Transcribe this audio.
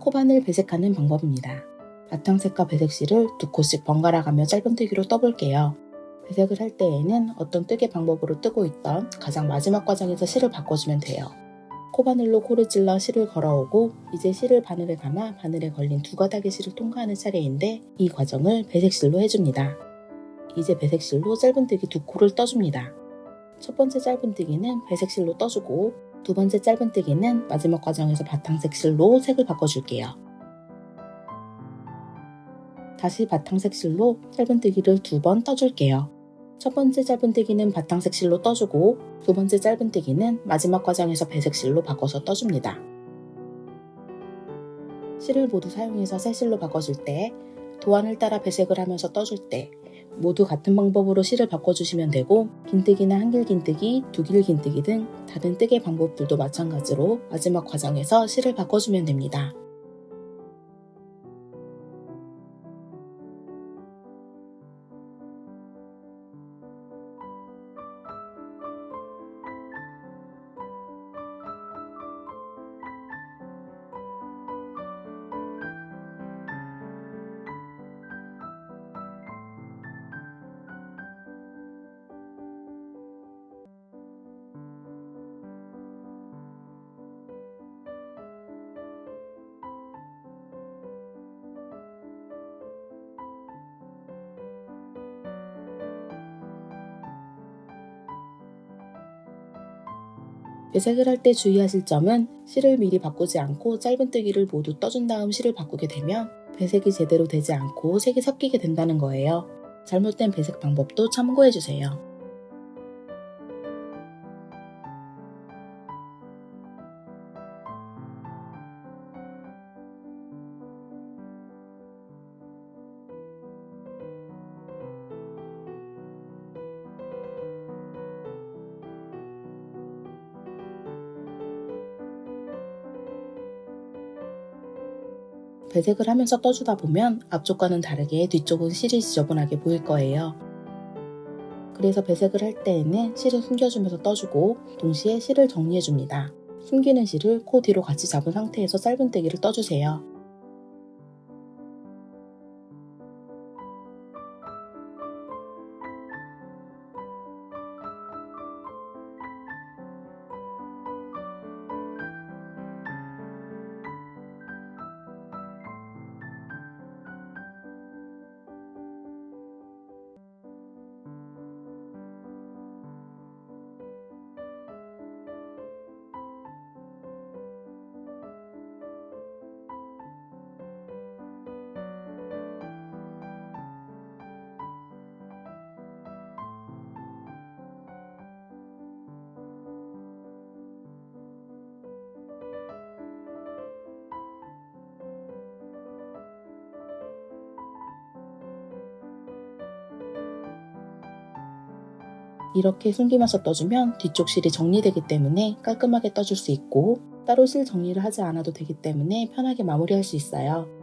코바늘 배색하는 방법입니다. 바탕색과 배색실을 두 코씩 번갈아 가며 짧은뜨기로 떠볼게요. 배색을 할 때에는 어떤 뜨개 방법으로 뜨고 있던 가장 마지막 과정에서 실을 바꿔주면 돼요. 코바늘로 코를 찔러 실을 걸어오고 이제 실을 바늘에 감아 바늘에 걸린 두 가닥의 실을 통과하는 차례인데 이 과정을 배색실로 해줍니다. 이제 배색실로 짧은뜨기 두 코를 떠줍니다. 첫 번째 짧은뜨기는 배색실로 떠주고 두 번째 짧은뜨기는 마지막 과정에서 바탕색 실로 색을 바꿔줄게요. 다시 바탕색 실로 짧은뜨기를 두 번 떠줄게요. 첫 번째 짧은뜨기는 바탕색 실로 떠주고 두 번째 짧은뜨기는 마지막 과정에서 배색 실로 바꿔서 떠줍니다. 실을 모두 사용해서 새 실로 바꿔줄 때 도안을 따라 배색을 하면서 떠줄 때 모두 같은 방법으로 실을 바꿔주시면 되고 긴뜨기나 한길 긴뜨기, 두길 긴뜨기 등 다른 뜨개 방법들도 마찬가지로 마지막 과정에서 실을 바꿔주면 됩니다. 배색을 할 때 주의하실 점은 실을 미리 바꾸지 않고 짧은뜨기를 모두 떠준 다음 실을 바꾸게 되면 배색이 제대로 되지 않고 색이 섞이게 된다는 거예요. 잘못된 배색 방법도 참고해주세요. 배색을 하면서 떠주다 보면 앞쪽과는 다르게 뒤쪽은 실이 지저분하게 보일 거예요. 그래서 배색을 할 때에는 실을 숨겨주면서 떠주고 동시에 실을 정리해줍니다. 숨기는 실을 코 뒤로 같이 잡은 상태에서 짧은뜨기를 떠주세요. 이렇게 숨기면서 떠주면 뒤쪽 실이 정리되기 때문에 깔끔하게 떠줄 수 있고 따로 실 정리를 하지 않아도 되기 때문에 편하게 마무리할 수 있어요.